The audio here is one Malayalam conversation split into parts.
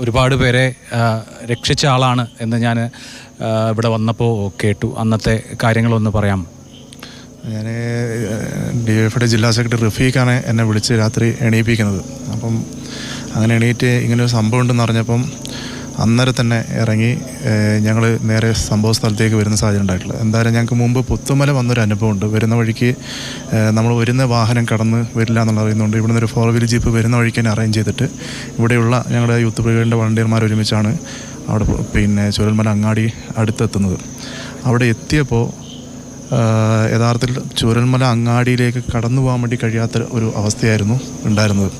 ഒരുപാട് പേരെ രക്ഷിച്ച ആളാണ് എന്ന് ഞാൻ ഇവിടെ വന്നപ്പോൾ കേട്ടു. അന്നത്തെ കാര്യങ്ങളൊന്ന് പറയാം. ഞാൻ ഡി എഫ് എഫിയുടെ ജില്ലാ സെക്രട്ടറി റഫീഖാണ് എന്നെ വിളിച്ച് രാത്രി എണീപ്പിക്കുന്നത്. അപ്പം അങ്ങനെ എണീറ്റ് ഇങ്ങനെ ഒരു സംഭവം ഉണ്ടെന്ന് അറിഞ്ഞപ്പം അന്നേരം തന്നെ ഇറങ്ങി ഞങ്ങൾ നേരെ സംഭവ സ്ഥലത്തേക്ക് വരുന്ന സാഹചര്യം ഉണ്ടായിട്ടുള്ളത് എന്തായാലും ഞങ്ങൾക്ക് മുമ്പ് പുത്തുമല വന്നൊരു അനുഭവമുണ്ട്. വരുന്ന വഴിക്ക് നമ്മൾ വരുന്ന വാഹനം കടന്ന് വരില്ല എന്നുള്ള അറിയുന്നുണ്ട് ഇവിടുന്ന് ഒരു ഫോർ വീലർ ജീപ്പ് വരുന്ന വഴിക്ക് തന്നെ അറേഞ്ച് ചെയ്തിട്ട് ഇവിടെയുള്ള ഞങ്ങളുടെ യൂത്ത് ബ്രിഗേഡിന്റെ വളണ്ടിയർമാർ ഒരുമിച്ചാണ് അവിടെ പിന്നെ ചുരൽമല അങ്ങാടി അടുത്തെത്തുന്നത്. അവിടെ എത്തിയപ്പോൾ യഥാർത്ഥത്തിൽ ചുരൽമല അങ്ങാടിയിലേക്ക് കടന്നു പോകാൻ വേണ്ടി കഴിയാത്ത ഒരു അവസ്ഥയായിരുന്നു ഉണ്ടായിരുന്നത്.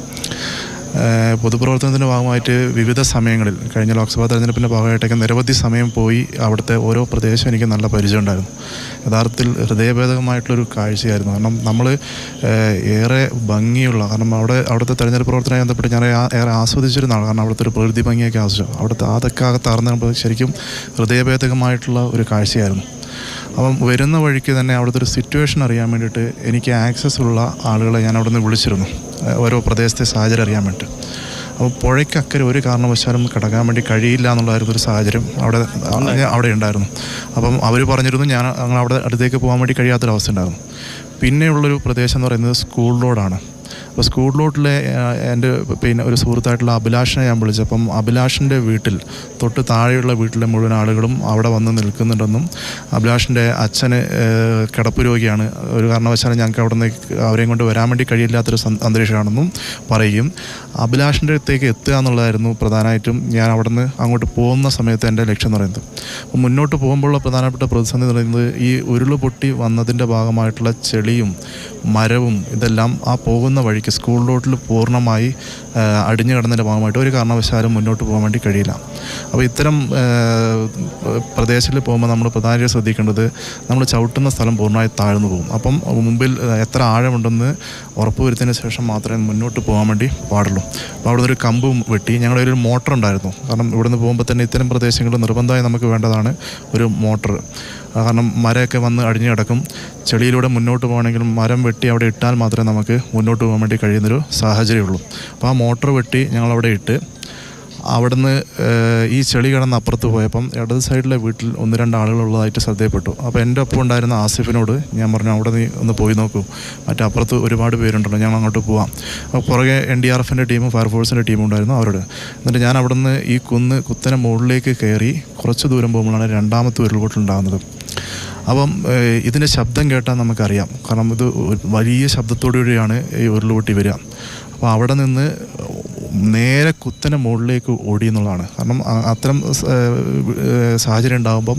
പൊതുപ്രവർത്തനത്തിന്റെ ഭാഗമായിട്ട് വിവിധ സമയങ്ങളിൽ കഴിഞ്ഞ ലോക്സഭാ തെരഞ്ഞെടുപ്പിന്റെ ഭാഗമായിട്ടൊക്കെ നിരവധി സമയം പോയി അവിടുത്തെ ഓരോ പ്രദേശം എനിക്ക് നല്ല പരിചയം ഉണ്ടായിരുന്നു. യഥാർത്ഥത്തിൽ ഹൃദയഭേദകമായിട്ടുള്ളൊരു കാഴ്ചയായിരുന്നു. കാരണം നമ്മൾ ഏറെ ഭംഗിയുള്ള കാരണം അവിടെ അവിടുത്തെ തെരഞ്ഞെടുപ്പ് പ്രവർത്തനമായി ബന്ധപ്പെട്ട് ഞാൻ ഏറെ ആസ്വദിച്ചിരുന്നതാണ് കാരണം അവിടുത്തെ ഒരു പ്രകൃതി ഭംഗിയൊക്കെ ആസ്വദിച്ചു. അവിടുത്തെ അതൊക്കെ അകത്തറന്ന് ശരിക്കും ഹൃദയഭേദകമായിട്ടുള്ള ഒരു കാഴ്ചയായിരുന്നു. അപ്പം വരുന്ന വഴിക്ക് തന്നെ അവിടുത്തെ ഒരു സിറ്റുവേഷൻ അറിയാൻ വേണ്ടിയിട്ട് എനിക്ക് ആക്സസ് ഉള്ള ആളുകളെ ഞാൻ അവിടെ നിന്ന് വിളിച്ചിരുന്നു ഓരോ പ്രദേശത്തെ സാഹചര്യം അറിയാൻ വേണ്ടിയിട്ട്. അപ്പോൾ പുഴയ്ക്കക്കരെ ഒരു കാരണവശാലും കിടക്കാൻ വേണ്ടി കഴിയില്ല എന്നുള്ളതായിരുന്നു ഒരു സാഹചര്യം. അവിടെ അവിടെ ഉണ്ടായിരുന്നു. അപ്പം അവർ പറഞ്ഞിരുന്നു ഞാൻ അങ്ങനെ അവിടെ അടുത്തേക്ക് പോകാൻ വേണ്ടി കഴിയാത്തൊരവസ്ഥ ഉണ്ടായിരുന്നു പിന്നെയുള്ളൊരു പ്രദേശം എന്ന് പറയുന്നത് സ്കൂൾ റോഡാണ് അപ്പോൾ ആ, എന്റെ പിന്നെ ഒരു സുഹൃത്തായിട്ടുള്ള അഭിലാഷിനെ ഞാൻ വിളിച്ചപ്പം അഭിലാഷിന്റെ വീട്ടിൽ തൊട്ട് താഴെയുള്ള വീട്ടിലെ മുഴുവൻ ആളുകളും അവിടെ വന്ന് നിൽക്കുന്നുണ്ടെന്നും അഭിലാഷിന്റെ അച്ഛന് കിടപ്പ് രോഗിയാണ്. ഒരു കാരണവശാലും ഞങ്ങൾക്ക് അവിടെ നിന്ന് അവരെയും കൊണ്ട് വരാൻ വേണ്ടി കഴിയില്ലാത്തൊരു അന്തരീക്ഷമാണെന്നും പറയും. അഭിലാഷിന്റെ അടുത്തേക്ക് എത്തുക എന്നുള്ളതായിരുന്നു പ്രധാനമായിട്ടും ഞാൻ അവിടെ നിന്ന് അങ്ങോട്ട് പോകുന്ന സമയത്ത് എന്റെ ലക്ഷ്യം എന്ന് പറയുന്നത്. അപ്പോൾ മുന്നോട്ട് പോകുമ്പോഴുള്ള പ്രധാനപ്പെട്ട പ്രതിസന്ധി എന്ന് പറയുന്നത് ഈ ഉരുൾ പൊട്ടി വന്നതിന്റെ ഭാഗമായിട്ടുള്ള ചെളിയും മരവും ഇതെല്ലാം ആ പോകുന്ന വഴിക്ക് സ്കൂൾ റോഡിൽ പൂർണമായി അടിഞ്ഞു കിടന്നതിന്റെ ഭാഗമായിട്ട് ഒരു കാരണവശാലും മുന്നോട്ട് പോകാൻ വേണ്ടി കഴിയില്ല. അപ്പോൾ ഇത്തരം പ്രദേശത്തിൽ പോകുമ്പോൾ നമ്മൾ പ്രധാനമായിട്ട് ശ്രദ്ധിക്കേണ്ടത് നമ്മൾ ചവിട്ടുന്ന സ്ഥലം പൂർണമായി താഴ്ന്നു പോകും. അപ്പം മുമ്പിൽ എത്ര ആഴമുണ്ടെന്ന് ഉറപ്പുവരുത്തിയതിന് ശേഷം മാത്രമേ മുന്നോട്ട് പോകാൻ വേണ്ടി പാടുള്ളൂ. അപ്പോൾ അവിടെ ഒരു കമ്പും വെട്ടി ഞങ്ങളുടെ ഒരു മോട്ടർ ഉണ്ടായിരുന്നു കാരണം ഇവിടുന്ന് പോകുമ്പോൾ തന്നെ ഇത്തരം പ്രദേശങ്ങളിൽ നിർബന്ധമായി നമുക്ക് വേണ്ടതാണ് ഒരു മോട്ടർ കാരണം മരമൊക്കെ വന്ന് അടിഞ്ഞു കിടക്കും. ചെളിയിലൂടെ മുന്നോട്ട് പോകണമെങ്കിലും മരം വെട്ടി അവിടെ ഇട്ടാൽ മാത്രമേ നമുക്ക് മുന്നോട്ട് പോകാൻ വേണ്ടി കഴിയുന്നൊരു സാഹചര്യമുള്ളൂ. അപ്പോൾ ആ മോട്ടർ വെട്ടി ഞങ്ങൾ അവിടെ ഇട്ട് അവിടുന്ന് ഈ ചെളി കിടന്ന് അപ്പുറത്ത് പോയപ്പം ഇടത് സൈഡിലെ വീട്ടിൽ ഒന്ന് രണ്ട് ആളുകളുള്ളതായിട്ട് ശ്രദ്ധയപ്പെട്ടു. അപ്പോൾ എന്റെ ഒപ്പം ഉണ്ടായിരുന്ന ആസിഫിനോട് ഞാൻ പറഞ്ഞു അവിടെ നീ ഒന്ന് പോയി നോക്കൂ. മറ്റേ അപ്പുറത്ത് ഒരുപാട് പേരുണ്ടല്ലോ ഞങ്ങൾ അങ്ങോട്ട് പോവാം. അപ്പോൾ പുറകെ എൻ ഡി ആർ എഫിന്റെ ടീമും ഫയർഫോഴ്സിന്റെ ടീമും ഉണ്ടായിരുന്നു അവരോട്. എന്നിട്ട് ഞാൻ അവിടുന്ന് ഈ കുന്ന് കുത്തനെ മുകളിലേക്ക് കയറി കുറച്ച് ദൂരം പോകുമ്പോഴാണ് രണ്ടാമത്തെ ഉരുൾപൊട്ടുണ്ടാകുന്നത് അപ്പം ഇതിന്റെ ശബ്ദം കേട്ടാൽ നമുക്കറിയാം. കാരണം ഇത് വലിയ ശബ്ദത്തോടുകൂടിയാണ് ഈ ഉരുളുപൊട്ടി വരിക. അപ്പോൾ അവിടെ നിന്ന് നേരെ കുത്തനെ മുകളിലേക്ക് ഓടി എന്നുള്ളതാണ്. കാരണം അത്തരം സാഹചര്യം ഉണ്ടാകുമ്പം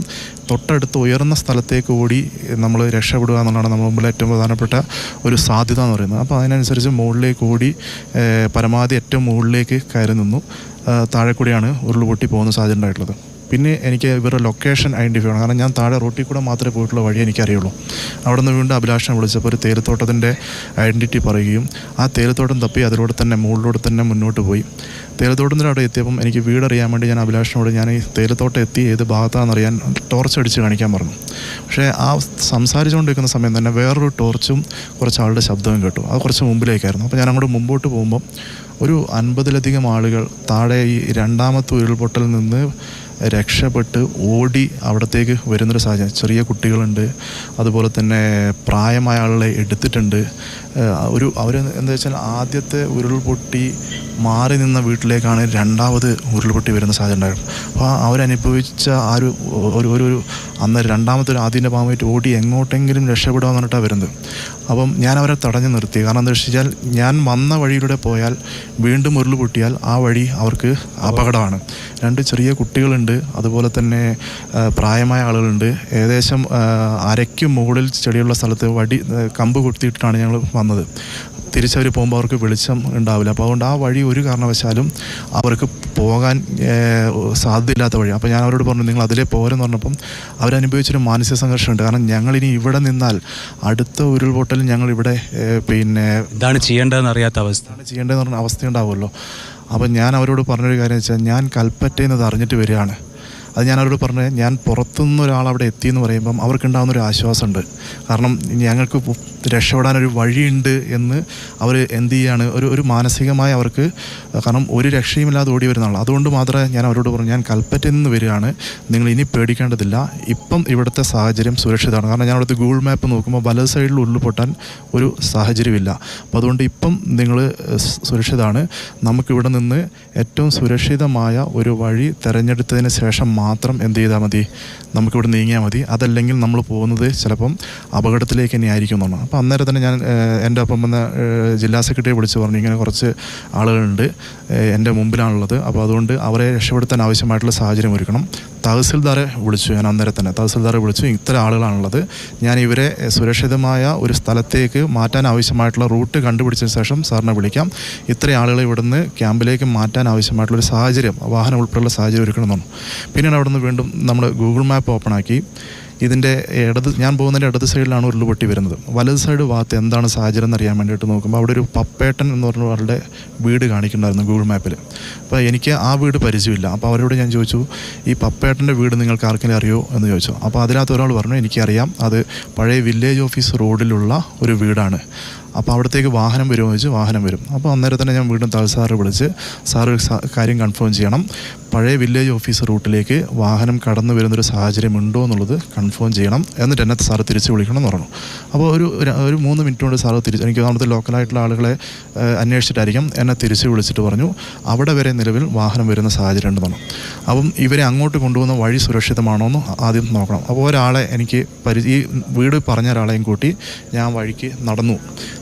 തൊട്ടടുത്ത് ഉയർന്ന സ്ഥലത്തേക്ക് ഓടി നമ്മൾ രക്ഷപ്പെടുക എന്നുള്ളതാണ് നമ്മുടെ മുമ്പിൽ ഏറ്റവും പ്രധാനപ്പെട്ട ഒരു സാധ്യത എന്ന് പറയുന്നത്. അപ്പോൾ അതിനനുസരിച്ച് മുകളിലേക്ക് ഓടി പരമാവധി ഏറ്റവും മുകളിലേക്ക് കയറി നിന്നു. താഴെ കൂടിയാണ് ഉരുൾപൊട്ടി പോകുന്ന സാഹചര്യം ഉണ്ടായിട്ടുള്ളത്. പിന്നെ എനിക്ക് ഇവരുടെ ലൊക്കേഷൻ ഐഡന്റിഫൈ ചെയ്യണം. കാരണം ഞാൻ താഴെ റോട്ടിൽ കൂടെ മാത്രമേ പോയിട്ടുള്ള വഴി എനിക്കറിയുള്ളൂ. അവിടെ നിന്ന് വീണ്ടും അഭിലാഷിനെ വിളിച്ചപ്പോൾ ഒരു തേയിലത്തോട്ടത്തിന്റെ ഐഡന്റിറ്റി പറയുകയും ആ തേയിലത്തോട്ടം തപ്പി അതിലൂടെ തന്നെ മുകളിലൂടെ തന്നെ മുന്നോട്ട് പോയി. തേയിലത്തോട്ടത്തിന്റെ അവിടെ എത്തിയപ്പം എനിക്ക് വീടറിയാൻ വേണ്ടി ഞാൻ അഭിലാഷനോട് ഞാൻ ഈ തേയിലത്തോട്ടം എത്തി ഏത് ഭാഗത്താണെന്ന് അറിയാൻ ടോർച്ച് അടിച്ച് കാണിക്കാൻ പറഞ്ഞു. പക്ഷേ ആ സംസാരിച്ചുകൊണ്ടിരിക്കുന്ന സമയം തന്നെ വേറൊരു ടോർച്ചും കുറച്ച് ആളുടെ ശബ്ദവും കേട്ടു. അത് കുറച്ച് മുമ്പിലേക്കായിരുന്നു. അപ്പോൾ ഞാൻ അങ്ങോട്ട് മുമ്പോട്ട് പോകുമ്പം ഒരു അൻപതിലധികം ആളുകൾ താഴെ ഈ രണ്ടാമത്തെ ഉരുൾപൊട്ടലിൽ നിന്ന് രക്ഷപ്പെട്ട് ഓടി അവിടത്തേക്ക് വരുന്നൊരു സാഹചര്യം. ചെറിയ കുട്ടികളുണ്ട്. അതുപോലെ തന്നെ പ്രായമായ ആളുകളെ എടുത്തിട്ടുണ്ട്. ഒരു അവർ എന്താ വെച്ചാൽ ആദ്യത്തെ ഉരുൾപൊട്ടി മാറി നിന്ന വീട്ടിലേക്കാണ് രണ്ടാമത് ഉരുൾപൊട്ടി വരുന്ന സാധ്യത ഉണ്ടായത്. അപ്പോൾ അവരനുഭവിച്ച ആ ഒരു ഒരു ഒരു അന്ന് രണ്ടാമത്തെ ഒരു ആദ്യന്റെ ഭാഗമായിട്ട് ഓടി എങ്ങോട്ടെങ്കിലും രക്ഷപ്പെടുക എന്നിട്ടാണ് വരുന്നത്. അപ്പം ഞാൻ അവരെ തടഞ്ഞു നിർത്തി. കാരണം എന്താ വെച്ചാൽ ഞാൻ വന്ന വഴിയിലൂടെ പോയാൽ വീണ്ടും ഉരുൾ പൊട്ടിയാൽ ആ വഴി അവർക്ക് അപകടമാണ്. രണ്ട് ചെറിയ കുട്ടികളുണ്ട്. അതുപോലെ തന്നെ പ്രായമായ ആളുകളുണ്ട്. ഏകദേശം അരയ്ക്ക് മുകളിൽ ചെടിയുള്ള സ്ഥലത്ത് വടി കമ്പ് കൊടുത്തിട്ടാണ് ഞങ്ങൾ വന്നത്. തിരിച്ചവർ പോകുമ്പോൾ അവർക്ക് വെളിച്ചം ഉണ്ടാവില്ല. അപ്പോൾ അതുകൊണ്ട് ആ വഴി ഒരു കാരണവശാലും അവർക്ക് പോകാൻ സാധ്യതയില്ലാത്ത വഴി. അപ്പോൾ ഞാൻ അവരോട് പറഞ്ഞു നിങ്ങൾ അതിലേ പോരെന്ന് പറഞ്ഞപ്പം അവരനുഭവിച്ചൊരു മാനസിക സംഘർഷമുണ്ട്. കാരണം ഞങ്ങളിനി ഇവിടെ നിന്നാൽ അടുത്ത ഉരുൾപൊട്ടൽ ഞങ്ങൾ ഇവിടെ പിന്നെ എന്താണ് ചെയ്യേണ്ടതെന്ന് അറിയാത്ത അവസ്ഥ ചെയ്യേണ്ടതെന്ന് പറഞ്ഞ അവസ്ഥ ഉണ്ടാവുമല്ലോ അപ്പം ഞാൻ അവരോട് പറഞ്ഞൊരു കാര്യം വെച്ചാൽ ഞാൻ കൽപ്പറ്റയിൽ നിന്ന് അറിഞ്ഞിട്ട് വരികയാണ്. അത് ഞാൻ അവരോട് പറഞ്ഞത് ഞാൻ പുറത്തുനിന്ന് ഒരാൾ അവിടെ എത്തിയെന്ന് പറയുമ്പം അവർക്കുണ്ടാകുന്ന ഒരു ആശ്വാസമുണ്ട്. കാരണം ഞങ്ങൾക്ക് രക്ഷപ്പെടാൻ രക്ഷപ്പെടാനൊരു വഴിയുണ്ട് എന്ന് അവർ എന്ത് ചെയ്യാണ് ഒരു ഒരു മാനസികമായി അവർക്ക് കാരണം ഒരു രക്ഷയുമില്ലാതെ ഓടി വരുന്ന ആളാണ്. അതുകൊണ്ട് മാത്രമേ ഞാൻ അവരോട് പറഞ്ഞു ഞാൻ കൽപ്പറ്റയിൽ നിന്ന് വരികയാണ്. നിങ്ങൾ ഇനി പേടിക്കേണ്ടതില്ല. ഇപ്പം ഇവിടുത്തെ സാഹചര്യം സുരക്ഷിതമാണ്. കാരണം ഞാൻ അവിടുത്തെ ഗൂഗിൾ മാപ്പ് നോക്കുമ്പോൾ വലത് സൈഡിൽ ഉരുൾപൊട്ടാൻ ഒരു സാഹചര്യമില്ല. അപ്പോൾ അതുകൊണ്ട് ഇപ്പം നിങ്ങൾ സുരക്ഷിതമാണ്. നമുക്കിവിടെ നിന്ന് ഏറ്റവും സുരക്ഷിതമായ ഒരു വഴി തിരഞ്ഞെടുത്തതിന് ശേഷം മാത്രം എന്ത് ചെയ്താൽ മതി? നമുക്കിവിടെ നീങ്ങിയാൽ മതി. അതല്ലെങ്കിൽ നമ്മൾ പോകുന്നത് ചിലപ്പം അപകടത്തിലേക്ക് തന്നെ ആയിരിക്കും എന്നാണ്. അപ്പോൾ അന്നേരം തന്നെ ഞാൻ എന്റെ ഒപ്പം വന്ന ജില്ലാ സെക്രട്ടറിയെ വിളിച്ച് പറഞ്ഞു. ഇങ്ങനെ കുറച്ച് ആളുകളുണ്ട് എന്റെ മുമ്പിലാണുള്ളത്. അപ്പോൾ അതുകൊണ്ട് അവരെ രക്ഷപ്പെടുത്താൻ ആവശ്യമായിട്ടുള്ള സാഹചര്യം ഒരുക്കണം. തഹസിൽദാറെ വിളിച്ചു ഞാൻ അന്നേരം തന്നെ തഹസിൽദാറെ വിളിച്ചു. ഇത്ര ആളുകളാണുള്ളത്. ഞാൻ ഇവരെ സുരക്ഷിതമായ ഒരു സ്ഥലത്തേക്ക് മാറ്റാൻ ആവശ്യമായിട്ടുള്ള റൂട്ട് കണ്ടുപിടിച്ചതിന് ശേഷം സാറിനെ വിളിക്കാം. ഇത്ര ആളുകളെ ഇവിടുന്ന് ക്യാമ്പിലേക്ക് മാറ്റാൻ ആവശ്യമായിട്ടുള്ള ഒരു സാഹചര്യം വാഹനം ഉൾപ്പെടെയുള്ള സാഹചര്യം ഒരുക്കണമെന്നു പിന്നീട് അവിടുന്ന് വീണ്ടും നമ്മൾ ഗൂഗിൾ മാപ്പ് ഓപ്പൺ ആക്കി. ഇതിന്റെ ഇടത് ഞാൻ പോകുന്നതിന്റെ ഇടത് സൈഡിലാണ് ഉരുൾപൊട്ടി വരുന്നത്. വലത് സൈഡ് ഭാഗത്ത് എന്താണ് സാഹചര്യം എന്നറിയാൻ വേണ്ടിയിട്ട് നോക്കുമ്പോൾ അവിടെ ഒരു പപ്പേട്ടൻ എന്ന് പറഞ്ഞ ഒരാളുടെ വീട് കാണിക്കുന്നുണ്ടായിരുന്നു ഗൂഗിൾ മാപ്പിൽ. അപ്പോൾ എനിക്ക് ആ വീട് പരിചയമില്ല. അപ്പോൾ അവരോട് ഞാൻ ചോദിച്ചു ഈ പപ്പേട്ടന്റെ വീട് നിങ്ങൾക്ക് ആർക്കെങ്കിലും അറിയോ? എന്ന് ചോദിച്ചു. അപ്പോൾ അതിനകത്ത് ഒരാൾ പറഞ്ഞു എനിക്കറിയാം. അത് പഴയ വില്ലേജ് ഓഫീസ് റോഡിലുള്ള ഒരു വീടാണ്. അപ്പോൾ അവിടത്തേക്ക് വാഹനം വരുമോ ചോദിച്ചു വാഹനം വരും. അപ്പോൾ അന്നേരം തന്നെ ഞാൻ വീണ്ടും തഹ സാറ് വിളിച്ച് സാറ് കാര്യം കൺഫേം ചെയ്യണം. പഴയ വില്ലേജ് ഓഫീസ് റൂട്ടിലേക്ക് വാഹനം കടന്നു വരുന്നൊരു സാഹചര്യം ഉണ്ടോ എന്നുള്ളത് കൺഫേം ചെയ്യണം. എന്നിട്ട് എന്നെ സാറ് തിരിച്ച് വിളിക്കണം എന്ന് പറഞ്ഞു. അപ്പോൾ ഒരു ഒരു മൂന്ന് മിനിറ്റ് കൊണ്ട് സാറ് തിരിച്ച് എനിക്ക് അവിടുത്തെ ലോക്കലായിട്ടുള്ള ആളുകളെ അന്വേഷിച്ചിട്ടായിരിക്കും എന്നെ തിരിച്ച് വിളിച്ചിട്ട് പറഞ്ഞു. അവിടെ വരെ നിലവിൽ വാഹനം വരുന്ന സാഹചര്യം ഉണ്ടെന്ന് പറഞ്ഞു. അപ്പം ഇവരെ അങ്ങോട്ട് കൊണ്ടുപോകുന്ന വഴി സുരക്ഷിതമാണോ എന്ന് ആദ്യം നോക്കണം. അപ്പോൾ ഒരാളെ എനിക്ക് പരി ഈ വീട് പറഞ്ഞ ഒരാളെയും കൂട്ടി ഞാൻ വഴിക്ക് നടന്നു.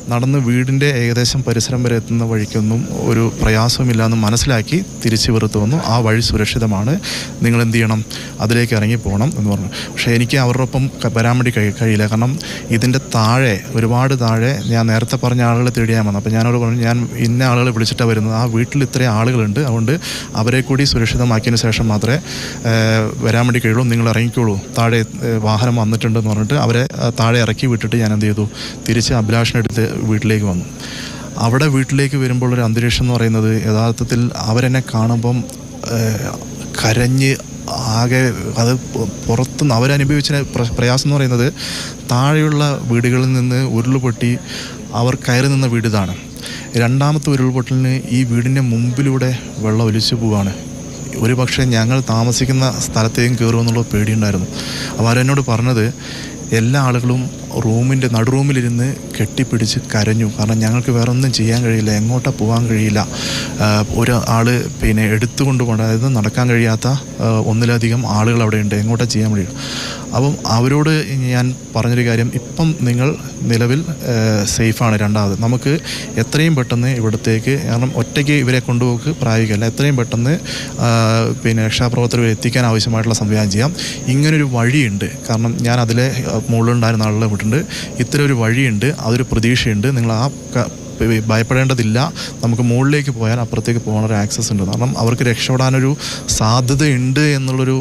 നടന്ന് വീടിന്റെ ഏകദേശം പരിസരം വരെ എത്തുന്ന വഴിക്കൊന്നും ഒരു പ്രയാസവുമില്ല എന്ന് മനസ്സിലാക്കി തിരിച്ചു വെറുത്ത് വന്നു ആ വഴി സുരക്ഷിതമാണ്. നിങ്ങൾ എന്ത് ചെയ്യണം? അതിലേക്ക് ഇറങ്ങി പോകണം എന്ന് പറഞ്ഞു. പക്ഷേ എനിക്ക് അവരുടെ ഒപ്പം ക- വരാൻ വേണ്ടി കഴി കഴിയില്ല. കാരണം ഇതിന്റെ താഴെ ഒരുപാട് താഴെ ഞാൻ നേരത്തെ പറഞ്ഞ ആളുകളെ തേടിയാൽ വന്നു. അപ്പോൾ ഞാനോട് പറഞ്ഞു ഞാൻ ഇന്ന ആളുകളെ വിളിച്ചിട്ടാണ് വരുന്നത്. ആ വീട്ടിൽ ഇത്രയും ആളുകളുണ്ട്. അതുകൊണ്ട് അവരെ കൂടി സുരക്ഷിതമാക്കിയതിന് ശേഷം മാത്രമേ വരാൻ വേണ്ടി കഴിയുള്ളൂ. നിങ്ങൾ ഇറങ്ങിക്കോളൂ. താഴെ വാഹനം വന്നിട്ടുണ്ടെന്ന് പറഞ്ഞിട്ട് അവരെ താഴെ ഇറക്കി വിട്ടിട്ട് ഞാൻ എന്ത് ചെയ്തു? തിരിച്ച് അഭിലാഷിനെടുത്ത് വീട്ടിലേക്ക് വന്നു. അവിടെ വീട്ടിലേക്ക് വരുമ്പോൾ ഒരു അന്തരീക്ഷം എന്ന് പറയുന്നത് യഥാർത്ഥത്തിൽ അവരെന്നെ കാണുമ്പം കരഞ്ഞ് ആകെ അത് പുറത്തു പുറത്തുനിന്ന് അവരനുഭവിച്ച പ്രയാസം എന്ന് പറയുന്നത് താഴെയുള്ള വീടുകളിൽ നിന്ന് ഉരുളുപൊട്ടി അവർ കയറി നിന്ന വീട് ഇതാണ്. രണ്ടാമത്തെ ഉരുൾപൊട്ടലിന് ഈ വീടിന്റെ മുമ്പിലൂടെ വെള്ളം ഒലിച്ചു പോവാണ് ഒരു പക്ഷേ ഞങ്ങൾ താമസിക്കുന്ന സ്ഥലത്തേക്കും കയറുമെന്നുള്ള പേടിയുണ്ടായിരുന്നു. അപ്പോൾ അവരെന്നോട് പറഞ്ഞത് എല്ലാ ആളുകളും റൂമിന്റെ നടുറൂമിലിരുന്ന് കെട്ടിപ്പിടിച്ച് കരഞ്ഞു. കാരണം ഞങ്ങൾക്ക് വേറെ ഒന്നും ചെയ്യാൻ കഴിയില്ല. എങ്ങോട്ടാ പോകാൻ കഴിയില്ല. ഒരു പിന്നെ എടുത്തുകൊണ്ട് പോകേണ്ട. അതായത് നടക്കാൻ കഴിയാത്ത ഒന്നിലധികം ആളുകൾ അവിടെ ഉണ്ട്. എങ്ങോട്ടാ ചെയ്യാൻ കഴിയും? അപ്പം അവരോട് ഞാൻ പറഞ്ഞൊരു കാര്യം. ഇപ്പം നിങ്ങൾ നിലവിൽ സേഫാണ് രണ്ടാമത്. നമുക്ക് എത്രയും പെട്ടെന്ന് ഇവിടത്തേക്ക് കാരണം ഒറ്റയ്ക്ക് ഇവരെ കൊണ്ടുപോക്ക് പ്രായോഗികമല്ല. എത്രയും പെട്ടെന്ന് പിന്നെ രക്ഷാപ്രവർത്തകർ എത്തിക്കാൻ ആവശ്യമായിട്ടുള്ള സംവിധാനം ചെയ്യാം. ഇങ്ങനൊരു വഴിയുണ്ട്. കാരണം ഞാൻ അതിലെ മുകളിലുണ്ടായിരുന്ന ആളുകളെ വിട്ടിട്ടുണ്ട്. ഇത്തരം ഒരു വഴിയുണ്ട് അതൊരു പ്രതീക്ഷയുണ്ട്. നിങ്ങൾ ആ ഭയപ്പെടേണ്ടതില്ല. നമുക്ക് മുകളിലേക്ക് പോയാൽ അപ്പുറത്തേക്ക് പോകാൻ ഒരു ആക്സസ് ഉണ്ട്. കാരണം അവർക്ക് രക്ഷപ്പെടാനൊരു സാധ്യതയുണ്ട് എന്നുള്ളൊരു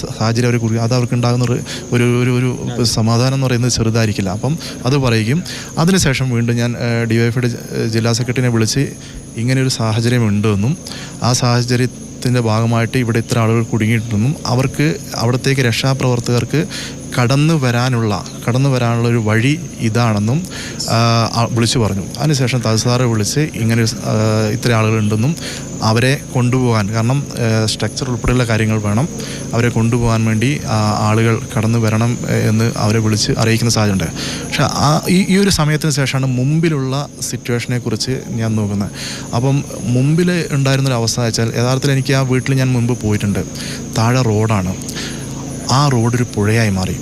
സാഹചര്യം അവർ കുറി അത് അവർക്ക് ഉണ്ടാകുന്ന ഒരു ഒരു ഒരു സമാധാനം എന്ന് പറയുന്നത് ചെറുതായിരിക്കില്ല. അപ്പം അത് പറയുകയും അതിനുശേഷം വീണ്ടും ഞാൻ ഡി വൈ എഫിയുടെ ജില്ലാ സെക്രട്ടറിനെ വിളിച്ച് ഇങ്ങനെയൊരു സാഹചര്യം ഉണ്ടെന്നും ആ സാഹചര്യത്തിന്റെ ഭാഗമായിട്ട് ഇവിടെ ഇത്ര ആളുകൾ കുടുങ്ങിയിട്ടുണ്ടെന്നും അവർക്ക് അവിടത്തേക്ക് രക്ഷാപ്രവർത്തകർക്ക് കടന്നു വരാനുള്ള കടന്നു വരാനുള്ള ഒരു വഴി ഇതാണെന്നും വിളിച്ചു പറഞ്ഞു. അതിനുശേഷം തഹസിൽദാറെ വിളിച്ച് ഇങ്ങനെ ഇത്ര ആളുകളുണ്ടെന്നും അവരെ കൊണ്ടുപോകാൻ കാരണം സ്ട്രക്ചർ ഉൾപ്പെടെയുള്ള കാര്യങ്ങൾ വേണം. അവരെ കൊണ്ടുപോകാൻ വേണ്ടി ആളുകൾ കടന്നു വരണം എന്ന് അവരെ വിളിച്ച് അറിയിക്കുന്ന സാഹചര്യം ഉണ്ട് പക്ഷേ ആ ഈ ഈ ഒരു സമയത്തിന് ശേഷമാണ് മുമ്പിലുള്ള സിറ്റുവേഷനെ കുറിച്ച് ഞാൻ നോക്കുന്നത്. അപ്പം മുമ്പിൽ ഉണ്ടായിരുന്നൊരു അവസ്ഥ വെച്ചാൽ യഥാർത്ഥത്തിൽ എനിക്ക് ആ വീട്ടിൽ ഞാൻ മുമ്പ് പോയിട്ടുണ്ട്. താഴെ റോഡാണ് ആ റോഡൊരു പുഴയായി മാറി.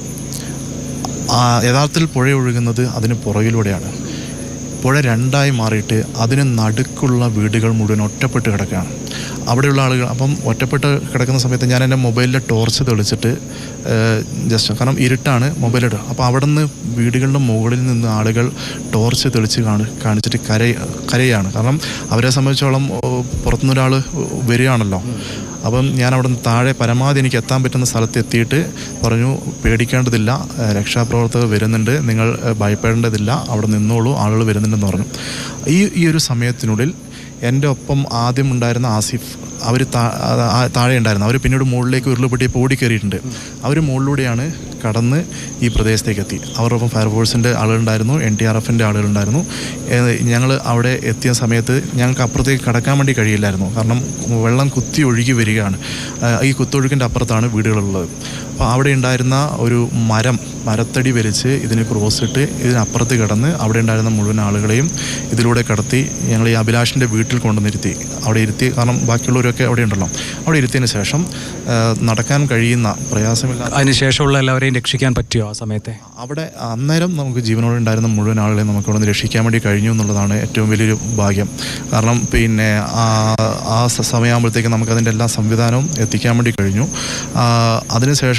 ആ യഥാർത്ഥത്തിൽ പുഴ ഒഴുകുന്നത് അതിന് പുറകിലൂടെയാണ്. പുഴ രണ്ടായി മാറിയിട്ട് അതിന് നടുക്കുള്ള വീടുകൾ മുഴുവൻ ഒറ്റപ്പെട്ട് കിടക്കുകയാണ്. അവിടെയുള്ള ആളുകൾ അപ്പം ഒറ്റപ്പെട്ട് കിടക്കുന്ന സമയത്ത് ഞാൻ എന്റെ മൊബൈലിലെ ടോർച്ച് തെളിച്ചിട്ട് ജസ്റ്റ് കാരണം ഇരുട്ടാണ് മൊബൈലിട്ട് അപ്പോൾ അവിടെ നിന്ന് വീടുകളുടെ മുകളിൽ നിന്ന് ആളുകൾ ടോർച്ച് തെളിച്ച് കാണി കാണിച്ചിട്ട് കര കരയാണ്. കാരണം അവരെ സംബന്ധിച്ചോളം പുറത്തുനിന്നൊരാൾ വരികയാണല്ലോ. അപ്പം ഞാൻ അവിടെ നിന്ന് താഴെ പരമാവധി എനിക്ക് എത്താൻ പറ്റുന്ന സ്ഥലത്ത് എത്തിയിട്ട് പറഞ്ഞു പേടിക്കേണ്ടതില്ല രക്ഷാപ്രവർത്തകർ വരുന്നുണ്ട് നിങ്ങൾ ഭയപ്പെടേണ്ടതില്ല അവിടെ നിന്നോളൂ ആളുകൾ വരുന്നുണ്ടെന്ന് പറഞ്ഞു. ഈ ഈ ഒരു സമയത്തിനുള്ളിൽ എന്റെ ഒപ്പം ആദ്യം ഉണ്ടായിരുന്ന ആസിഫ് അവർ താഴെ ഉണ്ടായിരുന്നു. അവർ പിന്നീട് മുകളിലേക്ക് ഉരുളുപൊട്ടിയപ്പോൾ ഓടിക്കയറിയിട്ടുണ്ട് അവർ മുകളിലൂടെയാണ് കടന്ന് ഈ പ്രദേശത്തേക്ക് എത്തി അവരോടൊപ്പം ഫയർഫോഴ്സിന്റെ ആളുകളുണ്ടായിരുന്നു എൻ ടി ആർ എഫിന്റെ ആളുകളുണ്ടായിരുന്നു. ഞങ്ങൾ അവിടെ എത്തിയ സമയത്ത് ഞങ്ങൾക്ക് അപ്പുറത്തേക്ക് കടക്കാൻ വേണ്ടി കഴിയില്ലായിരുന്നു. കാരണം വെള്ളം കുത്തി ഒഴുകി വരികയാണ്. ഈ കുത്തൊഴുക്കിന്റെ അപ്പുറത്താണ് വീടുകളുള്ളത്. അപ്പോൾ അവിടെ ഉണ്ടായിരുന്ന ഒരു മരം മരത്തടി വലിച്ച് ഇതിന് ക്രോസ് ഇട്ട് ഇതിനപ്പുറത്ത് കിടന്ന് അവിടെ ഉണ്ടായിരുന്ന മുഴുവൻ ആളുകളെയും ഇതിലൂടെ കടത്തി ഞങ്ങൾ ഈ അഭിലാഷിന്റെ വീട്ടിൽ കൊണ്ടുവന്നിരുത്തി. അവിടെ ഇരുത്തി കാരണം ബാക്കിയുള്ളവരൊക്കെ അവിടെ ഉണ്ടല്ലോ. അവിടെ ഇരുത്തിയതിന് ശേഷം നടക്കാൻ കഴിയുന്ന പ്രയാസമില്ല അതിന് ശേഷമുള്ള എല്ലാവരെയും രക്ഷിക്കാൻ പറ്റിയോ ആ സമയത്തെ? അവിടെ അന്നേരം നമുക്ക് ജീവനോടെ ഉണ്ടായിരുന്ന മുഴുവൻ ആളുകളെയും നമുക്ക് അവിടെ നിന്ന് രക്ഷിക്കാൻ വേണ്ടി കഴിഞ്ഞു എന്നുള്ളതാണ് ഏറ്റവും വലിയൊരു ഭാഗ്യം. കാരണം പിന്നെ ആ സമയമാകുമ്പോഴത്തേക്ക് നമുക്ക് അതിന്റെ എല്ലാ സംവിധാനവും എത്തിക്കാൻ വേണ്ടി കഴിഞ്ഞു. ആ,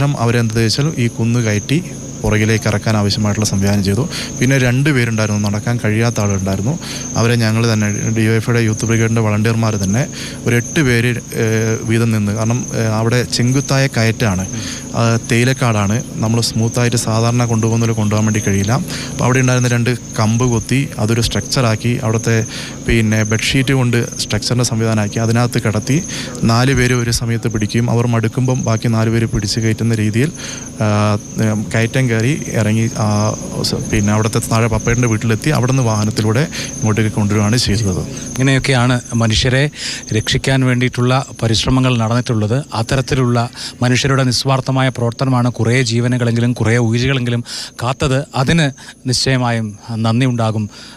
അതിനുശേഷം അവരെന്ത് വെച്ചാൽ ഈ കുന്ന് കയറ്റി പുറകിലേക്ക് ഇറക്കാൻ ആവശ്യമായിട്ടുള്ള സംവിധാനം ചെയ്തു. പിന്നെ രണ്ട് പേരുണ്ടായിരുന്നു നടക്കാൻ കഴിയാത്ത ആളുണ്ടായിരുന്നു. അവരെ ഞങ്ങൾ തന്നെ ഡി ഒ എഫയുടെ യൂത്ത് ബ്രിഗേഡിന്റെ വളണ്ടിയർമാർ തന്നെ ഒരു എട്ട് പേര് വീതം നിന്ന്. കാരണം അവിടെ ചെങ്കുത്തായ കയറ്റാണ്. തേയിലക്കാടാണ്. നമ്മൾ സ്മൂത്തായിട്ട് സാധാരണ കൊണ്ടുപോകുന്നതിൽ കൊണ്ടുപോകാൻ വേണ്ടി കഴിയില്ല. അപ്പോൾ അവിടെ ഉണ്ടായിരുന്ന രണ്ട് കമ്പ് കൊത്തി അതൊരു സ്ട്രക്ചറാക്കി അവിടുത്തെ പിന്നെ ബെഡ്ഷീറ്റ് കൊണ്ട് സ്ട്രക്ചറിന്റെ സംവിധാനമാക്കി അതിനകത്ത് കിടത്തി നാല് പേര് ഒരു സമയത്ത് പിടിക്കും. അവർ മടുക്കുമ്പം ബാക്കി നാല് പേര് പിടിച്ച് കയറ്റുന്ന രീതിയിൽ കയറ്റം കയറി ഇറങ്ങി പിന്നെ അവിടുത്തെ താഴെ പപ്പയുടെ വീട്ടിലെത്തി അവിടെ നിന്ന് വാഹനത്തിലൂടെ ഇങ്ങോട്ടേക്ക് കൊണ്ടുവരികയാണ് ചെയ്തത്. ഇങ്ങനെയൊക്കെയാണ് മനുഷ്യരെ രക്ഷിക്കാൻ വേണ്ടിയിട്ടുള്ള പരിശ്രമങ്ങൾ നടന്നിട്ടുള്ളത്. അത്തരത്തിലുള്ള മനുഷ്യരുടെ നിസ്വാർത്ഥമായ പ്രവർത്തനമാണ് കുറേ ജീവനുകളെങ്കിലും കുറേ ഉയരുകളെങ്കിലും കാത്തത്. അതിന് നിശ്ചയമായും നന്ദി ഉണ്ടാകും